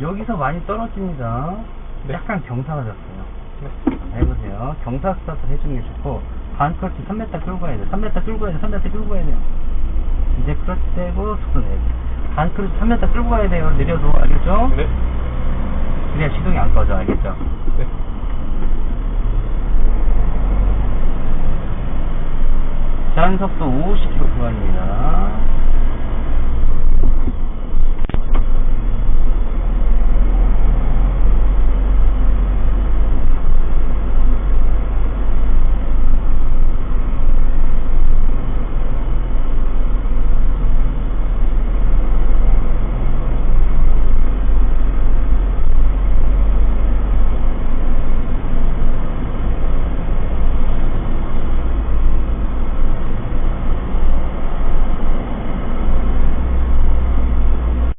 여기서 많이 떨어집니다. 네. 약간 경사가 졌어요. 네. 네 해보세요. 경사 스타트를 해주는 게 좋고, 반 클러치 3m 끌고 가야 돼. 3m 끌고 가야 돼. 3m 끌고 가야 돼요. 이제 클러치 떼고 속도 내야 돼. 반 클러치 3m 끌고 가야 돼요. 내려도, 알겠죠? 네. 그래야 시동이 안 꺼져, 알겠죠? 네. 제한 속도 50km 구간입니다.